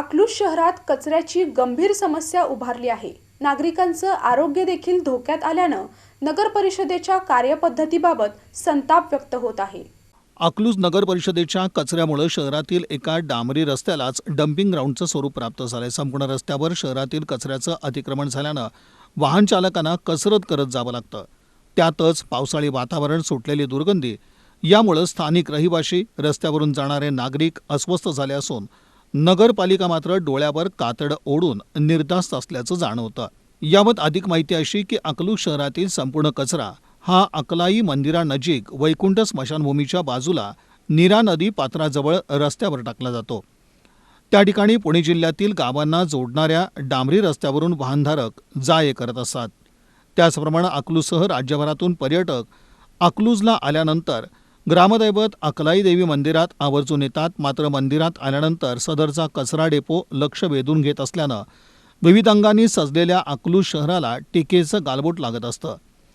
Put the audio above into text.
अकलूज शहरात कचऱ्याची गंभीर समस्या उभारली आहे. नागरिकांचं आरोग्य देखील धोक्यात आल्यानं नगर परिषदेच्या कार्यपद्धतीबाबत संताप व्यक्त होत आहे. अकलूज नगर परिषदेच्या कचऱ्यामुळे शहरातील एका डांबरी रस्त्यालाच डम्पिंग ग्राउंडचं स्वरूप प्राप्त झालंय. संपूर्ण रस्त्यावर शहरातील कचऱ्याचं अतिक्रमण झाल्यानं वाहन चालकांना कसरत करत जावं लागतं. त्यातच पावसाळी वातावरण सुटलेली दुर्गंधी यामुळं स्थानिक रहिवाशी रस्त्यावरून जाणारे नागरिक अस्वस्थ झाले असून नगरपालिका मात्र डोळ्यावर कातड ओढून निर्धास्त असल्याचं जाणवतं. याबाबत अधिक माहिती अशी की अकलू शहरातील संपूर्ण कचरा हा अकलाई मंदिरानजीक वैकुंठ स्मशानभूमीच्या बाजूला नीरा नदी पात्राजवळ रस्त्यावर टाकला जातो. त्या ठिकाणी पुणे जिल्ह्यातील गावांना जोडणाऱ्या डांबरी रस्त्यावरून वाहनधारक जा ये करत असतात. त्याचप्रमाणे अकलूसह राज्यभरातून पर्यटक अकलूजला आल्यानंतर ग्रामदैवत अकलाई देवी मंदिरात आवर्जून येतात. मात्र मंदिरात आल्यानंतर सदरचा कचरा डेपो लक्ष वेधून घेत असल्यानं विविध अंगांनी सजलेल्या अकलूज शहराला टीकेचं गालबोट लागत असतं.